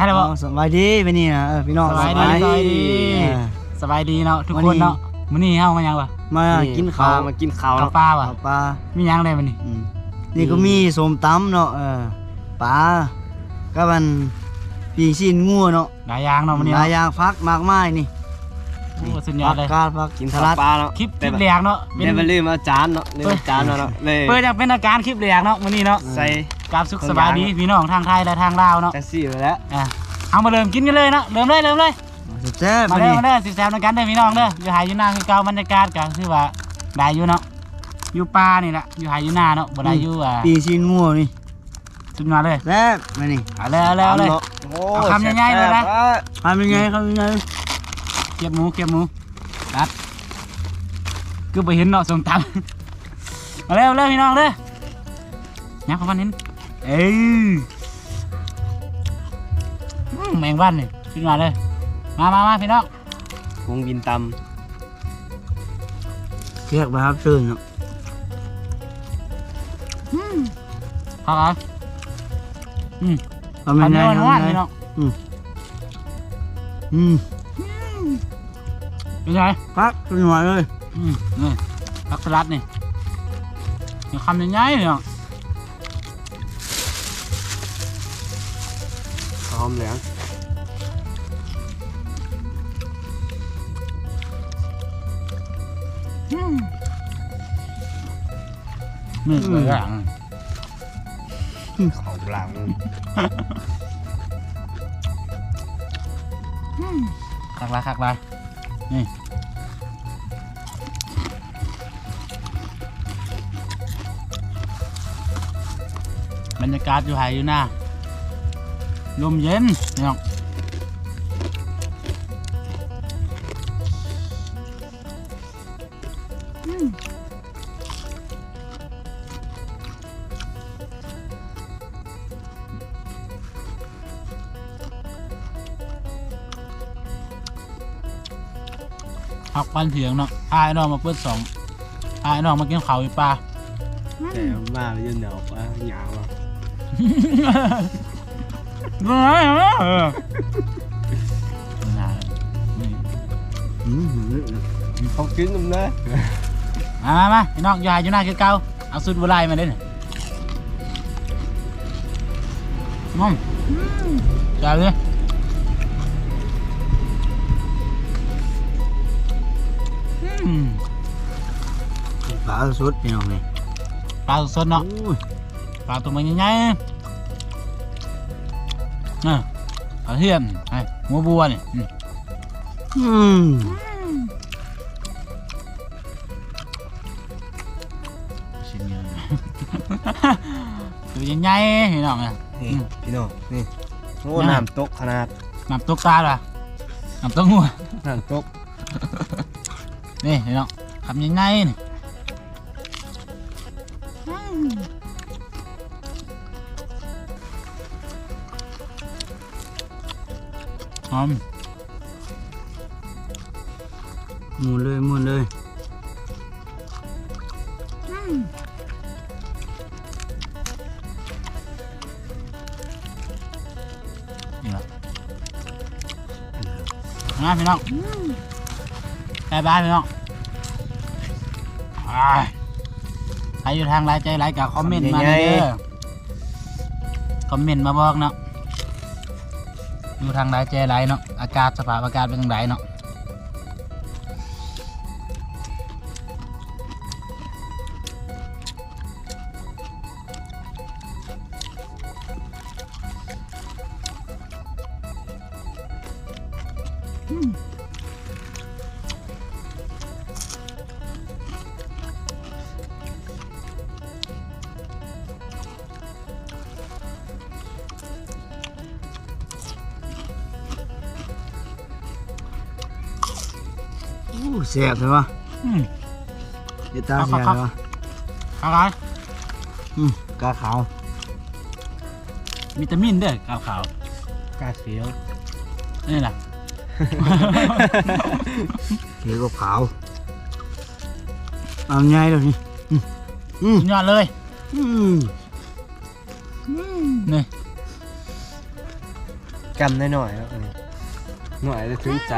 ถ่ายได้บ่อ๋อสบายดีไปนี่นะเออพี่น้องสบายดีสบายดี เออสบายดีเนาะทุกวันคนนี้เนาะมื้อนี้เฮามาหยังวะมากินข้าวมากินข้าวข้าวเนาะปลาว่ะข้าวปลามีหยังได้มื้อนี้อืมนี่ก็มีส้มตำเนาะเออปลาก็มันปีชินงัวเนาะหลายอย่างเนาะมื้อนี้หลายเนาะอย่างฟักมากมายนี่โอ้สุดยอดเลย ผักกาดผักกินสข้าวลัด ปลาเนาะคลิปคแต่ลิปแบบแรกเนาะเป็นเดี๋ยวไปลืมเอาจานเนาะลืมเอาจานมาเนาะเลยเปิดจากเป็นอาการคลิปแรกเนาะมื้อนี้เนาะ ใส่ กราบสุขสบายดีพี่น้องทางไทยและทางลาวเนาะจังซี่ไปแล้วอะเอามาเริ่มกินกันเลยเนาะเริ่มเลยเริ่มเลยแซ่บๆมามาเด้นี่อมาเด้อสิแซมในกันเด้อพี่น้องเด้ออยู่หายอยู่หน้าคือเก่าบรรยากาศก็คือว่าได้อยู่เนาะอยู่ป่านี่แหละอยู่หายอยู่หน้าเนาะบ่ได้อยู่อ่าปีชินงัวนี่สุดยอดเลยแซ่บมานี่เอาเลยเอาเลยเอาเลยนาะโอ้เอาคำใหญ่ๆเลยนะแซ่บทำยังไงทำยังไงเก็บหมูเก็บหมูรัดคือไปเห็นเนาะส่งตำมาเร็วเลยพี่น้องเด้อยักเข้ามาเห็น เอ้ยอืมแมงวันนี่ขึ้นมาเลย มามามาพี่น้องวงบินตเรียกไปครับซื่นเนาะเข้ากันอืมทำยังไงทำทำวัยันงๆไงพี่น้องอืมเป็นไงพักขึ้นมาเลย อืมนี่ผักสลัดนี่มีคำใหญ่ๆพี่น้อ งำพร้อมแล้วนี่สวยอย่างของหลังคักละคักละนี่บรรยากาศอยู่ไหอยู่หน้า ลมเย็นพี่น้องพักปันเถียงเนาะพาไอ้น้องมาเปิดสองพาไอ้น้องมากินข้าวอีปลาแต่มาไปยืนเหนียวว่าหยาวอะ เออเออน่านี่อืมเขากินนุ่มนะมามามาพี่น้องอยาย อยู่หน้าคือเก่าเอาสุดบัวลายมาเด้นมอมจ่ายเลยอืมปลาสดพี่น้องนี่ปลาสดๆเนาะโอ้ยปลาตัวมันใหญ่ๆนี่ปลาเทียนไอ้หัวบัวนี่อืมอืมชิ้นใหญ่ตัวใหญ่ๆพี่น้องอะนี่อืมพี่น้องนี่โอ้น่ะน้ำตกขนาดน้ำตกตาล่ะน้ำตกงัวน้ำตกนี่พี่น้องคำใหญ่ๆนี่ หอมหมุนเลยหมุนเลยนี่ละนะพี่น้องบายบายพี่น้องอ่าใครอยู่ทางไรใจไรกับคอมเมนต์มาเด้อคอมเมนต์มาบอกเนาะ อยู่ทางไรแจไรเนาะอากาศสภาพอากาศเป็นยังไงเนาะ โอ้แซ่บใช่ปะอืมเดี๋ยวตาครัแซ่บบครับใช่ปะอะไรอืมกาขาววิตามินเด้อขาวขาวกาเขียวๆนี่แหละเขียวกับขาวเอาไงเลยนี่อืมอืมสุดยอดเลยอืมนี่กำได้หน่อยครับอันนี้หน่อยจะถึงใจ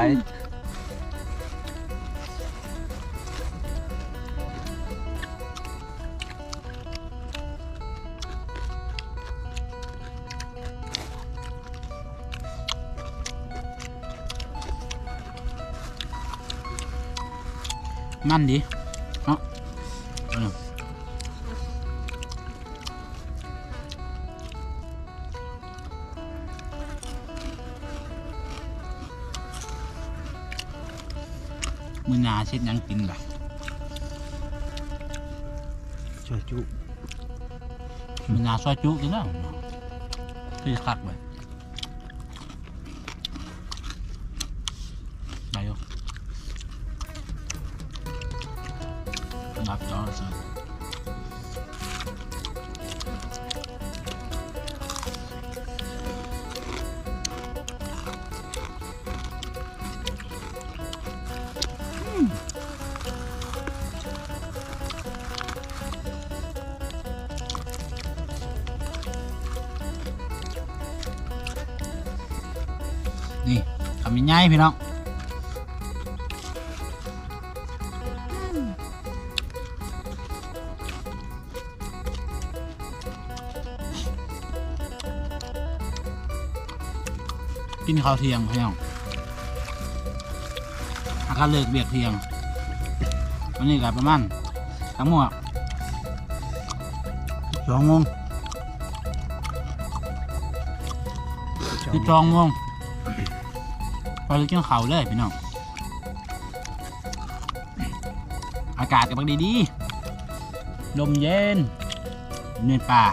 มันดีเนาะเออมือหนาเช็ดหยังกินแบบช่วยจุมือหนาซอยจุกินแล้วคือคักไปไรับจอสินี่ท กินข้าวเที่ยงพี่น้องอาการเลิกเบียกเที่ยงวันนี้ก็ประมาณทั้งหมดสองโมงสิบสองโมงพอจะกินข้าวเลยพี่น้องอากาศกับบักดีๆลมเย็นเนินป่า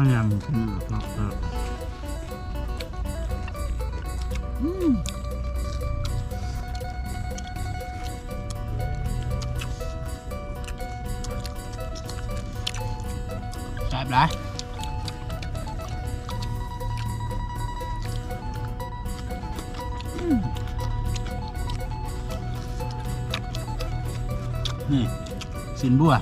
พยายามกินเพราะเพราะแซ่บไรนี่สินบัว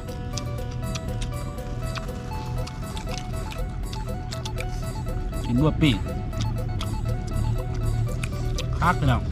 สินด้วปีกคักเลยเนาะ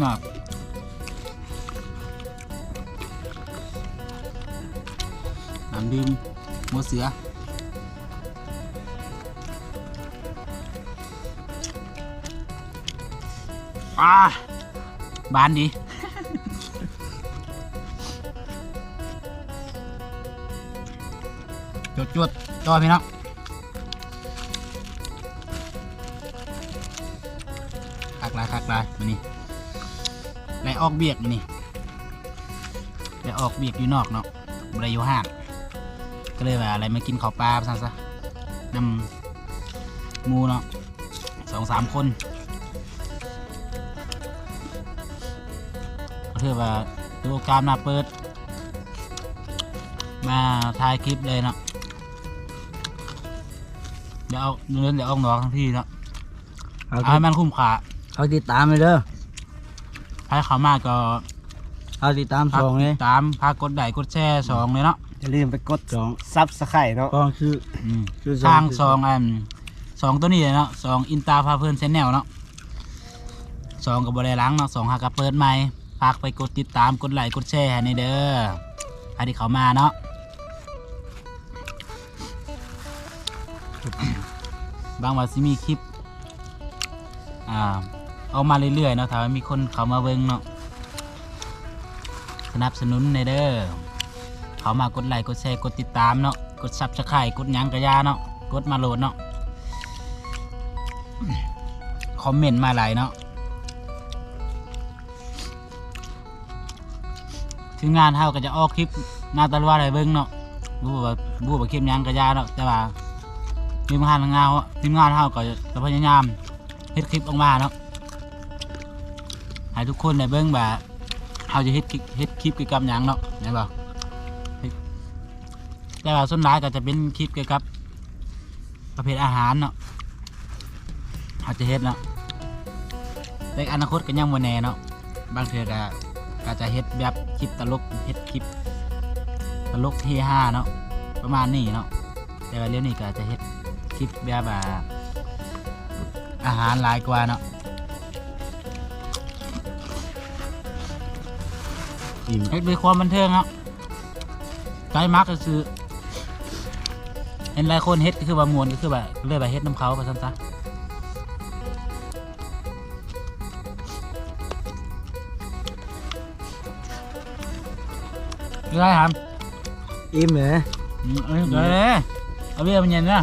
หนักน้ำดื่มหัวเสืออ่าบานดีจดจดจอพี่น้องคักลายคักลายมานี่ ไล่ออกเบียกนี่ไล่ออกเบียกอยู่นอกเนาะบริอยู่ห้างก็เลยว่าอะไรมากินข้าวปลาซะซะนำหมูเนาะสองสามคนถือว่าถือโอกาสมาเปิด มาถ่ายคลิปเลยเนาะเดี๋ยวเอาเงินเดี๋ยวเอาหนอกทั้งที่เนาะเอาเอาให้มันคุ้มค่า เอาติดตามเลยเด้อใค รเขามาก็เอาติดตามสองเลยตามพากกดไลค์กดแชร์สองเลยเนาะอย่าลืมไปกดสองซับสไครต์เนาะกองคืออืมคือทางสองอันสองตัวนี้เลยเนาะสองอินตาพาเพื่อนเซนแนลเนาะสองกับบริลังเนาะสองหากระเปิดใหม่ฝากไปกดติดตามกดไลค์กดแชร์ให้ในเด้อใครที่เขามาเนาะบางวันสิมีคลิปอ่า เอามาเรื่อยๆเนาะถ้ามีคนเขามาเบิ่งเนาะสนับสนุนในเด้อเขามากดไลค์กดแชร์กดติดตามเนาะกดซับสไครต์กดยังกระยาเนาะกดมาโหลดเนาะคอมเมนต์มาหลายเนาะถึงงานเฮาก็จะออกคลิปมาตลอดให้เบิ่งเนาะรู้ว่ารู้ว่าคลิปยังกระยาเนาะแต่ว่าทีมงานงเราทีมงานเราก็จะพยายามเฮ็ดคลิปออกมาเนาะ ให้ทุกคนได้เบิ่งแบบเราจะเฮ็ดคลิปเฮ็ดคลิปเกี่ยวกับหยังเนาะเห็นบ่เฮ็ดแต่ว่าส่วนหลายก็จะเป็นคลิปเกี่ยวกับ ประเภทอาหารเนาะเราจะเฮ็ดเนาะแต่อนาคตก็ยังบ่แน่เนาะบางเทื่อก็ก็จะเฮ็ดแบบคลิปตลกเฮ็ดคลิปตลกเฮฮาเนาะประมาณนี้เนาะแต่ว่าเรื่องนี้ก็จะเฮ็ดคลิปแบบอาหารหลายกว่าเนาะ อิ่มเฮ็ดด้วยความบันเทิงเนาะใจมักก็คือเห็นหลายคนเฮ็ดก็คือว่ามวนก็คือแบบเรื่อยไปเฮ็ดน้ำเขาไปซ้ำซะคือไรครับอิ่มเหรออืมเอ้ยเอ้ยเอาเบี้ยมันเย็นนะ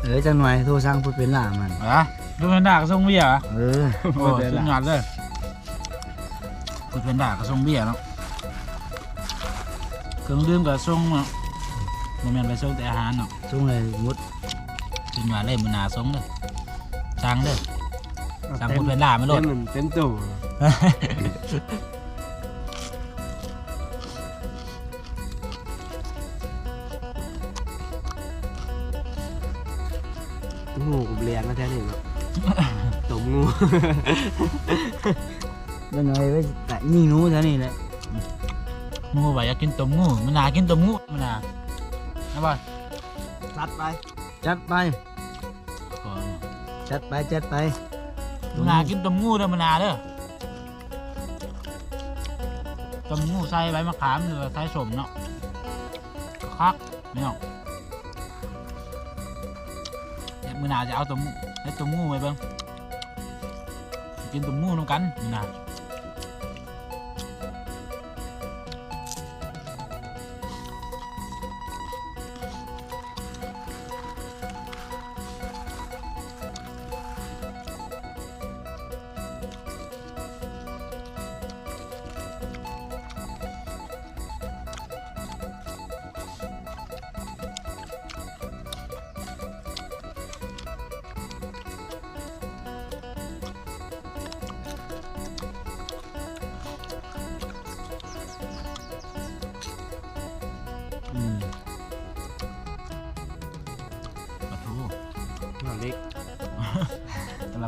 เออจังหน่อยโทรสั่งพูดเป็นหน้ามันเหรอดูเป็นด่ากระทรงเบี้ยเหรอเออโอ้สุดยอดเลย กูเป็นด่ากระทรงเบี้ยเนาะเครื่องดื่มกับทรงเนาะมันแม่นไปทรงแต่อาหารเนาะช่วงเลยมุดสุดยอดเลยมือหนาทรงเลยสั่งเลยสั่งกูเป็นด่าไม่ลเต็ดมเต็มตู้งูกับเลียงก็แท้นี่เนาะตมงูจังหน่อยไว้ แต่ยิงหนูเท่านี้แหละงูว่าอยากกินต้มงูมันหนากินต้มงูมันหนานะบ่อยจัดไป จัดไปจัดไปจัดไปมันหนากินต้มงูเด้อมันหนาเด้อต้มงูใส่ใบมะขามหรือว่าใส่สมเนาะคักนี่เนาะเดี๋ยวมือหนาจะเอาต้มให้ต้มงูไปเบิ่งกินต้มงูน้ำกันมือหนา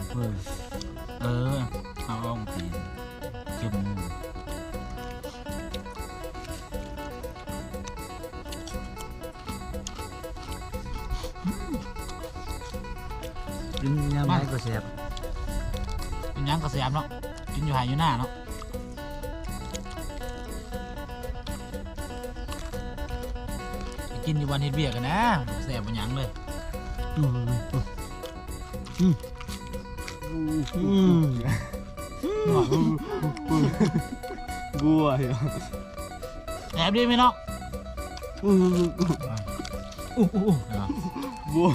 เพื่อเออเอาอ่องตีนเก็บงูกินยามไหนก็แซ่บเป็นหยังกระเสียมเนาะกินอยู่หายอยู่หน้าเนาะไปกินอยู่วันเฮ็ดเบียกกันนะแสบเป็นหยังเลยอืมอืมอืม บัวเหรอแสบดีไหมเนาะอืมอู้อู้อู้เนาะบัว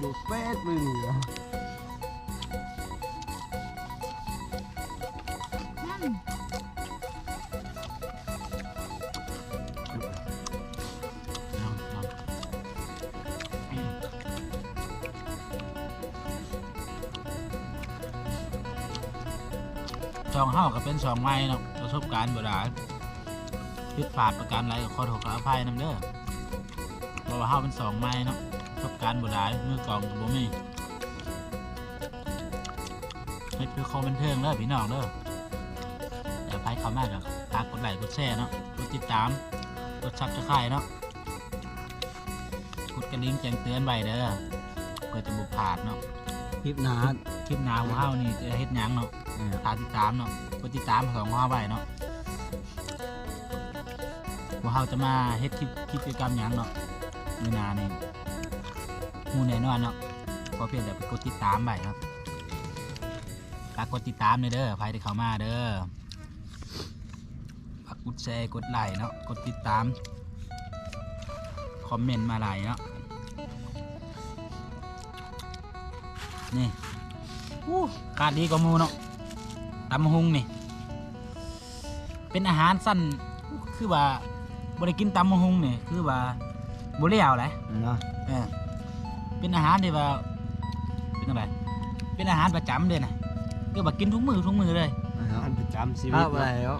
ดูเป็ดมึงเหรอ ช่องเฮาก็เป็นช่องใหม่เนาะประสบการณ์บ่ได้ผิดพลาดประการใดก็ขอโทษขออภัยนำเด้อเพราะว่าเฮาเป็นสองใหม่เนาะประสบการณ์บ่ได้มือกลองก็บ่มีเฮ็ดเพื่อความบันเทิงเด้อพี่น้องเด้ออย่าไปเข้ามาก็ฝากกดไลค์กดแชร์เนาะกดติดตามกด Subscribe เนาะกดกระดิ่งแจ้งเตือนไว้เด้อเพื่อจะบ่พลาดเนาะ คลิปหนาคลิปหน้าของเฮานี่จะเฮ็ดหยังเนาะเออตามติดตามเนาะกดติดตามสองของเฮาไว้เนาะว่าเฮาจะมาเฮ็ดคลิปคลิปกิจกรรมหยังเนาะมื้อหน้านี่ฮู้แน่นอนเนาะขอเพียงแต่ไปกดติดตามไว้ครับฝากกดติดตามเลยเด้อใครที่เข้ามาเด้อฝากกดแชร์กดไลค์เนาะกดติดตามคอมเมนต์มาหลายเนาะ นี่อู้ขาดดีกว่าหมูเนาะตำหุงนี่ เป็นอาหารสั้นคือว่าบริกินตำหุงนี่คือว่าบุเรียวแหละเนาะเออเป็นอาหารที่ว่าเป็นอะไรเป็นอาหารประจำเลยนะก็แบบกินทุกมือทุกมือเลยเนาะอันประจำชีควิรัตบอะไรแล้ว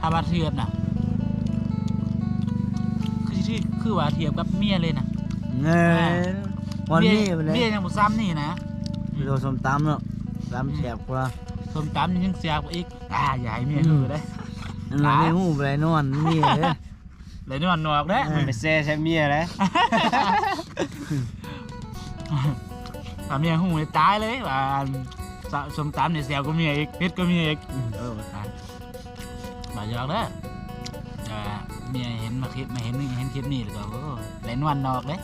ถ้าว่าเทียบนะคือที่คือว่าเทียบกับเมียเลยนะ เงยวันนี้ไปเลยเมียยังบุซ้ำนี่นะไปโดนส้มตำเนาะตำแซ่บกว่าส้มตำนี่ยังเสียกว่าอีกอ่าอย่าให้เมียหือได้อันนั้นไม่หูไปเลยนอนนี่เลยเลยนอนนอกเด้อเออไปแซ่ใช้เมียแล้วถามเมียหูเลยตายเลยว่าสสมตำเนี่ยเสียก็เมียอีกเพชรก็เมียอีกเออตายบาดยอกเด้อแต่เมียเห็นมาคลิปมาเห็นเห็นคลิปนี้แล้วก็โอ้เล่นวันนอกเลย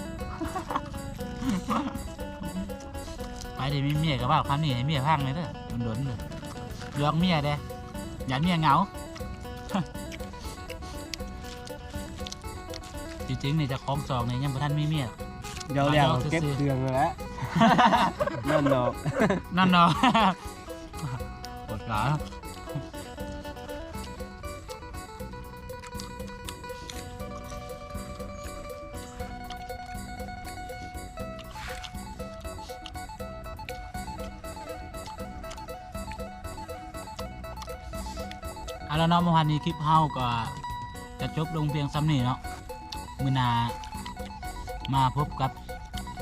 ไปเดี๋ยวมีเมียกับว่าคำนี้ให้เมียพังเลยเด้อมันโดนเลยยอกเมียเด้อย่าเมียเหงาจริงๆเนี่ยเจะคล้าของจองเนี่ยยังบ่ทันมีเมียเดี๋ยวเดี๋ยวเอาซื่อๆเก็บเครื่องไว้แล้วนั่นเนาะนั่นเนาะปวดขาเอาแล้ว เนาะเมื่อวานนี้คลิปเฮาก็จะจบลงเพียงซ้ำนี่เนาะมือหนามาพบกับ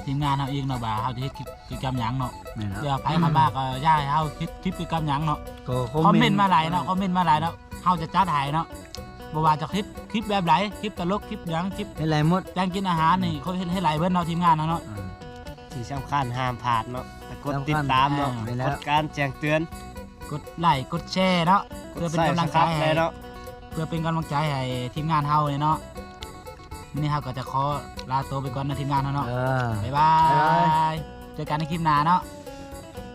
ทีมงานเฮาเองเนาะบ่าเฮาจะเฮ็ดกิจกรรมหยังเนาะแม่นครับเดี๋ยวไผมาบ้าก็ย่าให้เฮาคิดคลิปกิจกรรมหยังเนาะ ก็คอมเมนต์มาหลายเนาะคอมเมนต์มาหลายเนาะเฮาจะจัดให้เนาะบ่ว่าจะคลิปคลิปแบบไหนคลิปตลกคลิปหยังคลิปให้ไรหมดแจ้งกินอาหารนี่เขาเฮ็ดให้หลายเบิ่นเนาะทีมงานเนาะเนาะอ่าที่สำคัญห้ามพลาดเนาะแต่กดสำคัญติดตามเนาะอ่าไปแล้วกดการแจ้งเตือน กดไลค์กดแชร์เนาะกเพื่อดเป็นใส่กำลังสใจครับให้เลยเนาะเพื่อเป็นกำลังใจให้ทีมงานเฮาเลยเนาะวันนี้เฮาก็จะขอลาตัวไปก่อนนะทีมงานเฮาเนาะเออบ๊ายบาบ๊ายบายยเจอกันในคลิปหน้าเนาะบ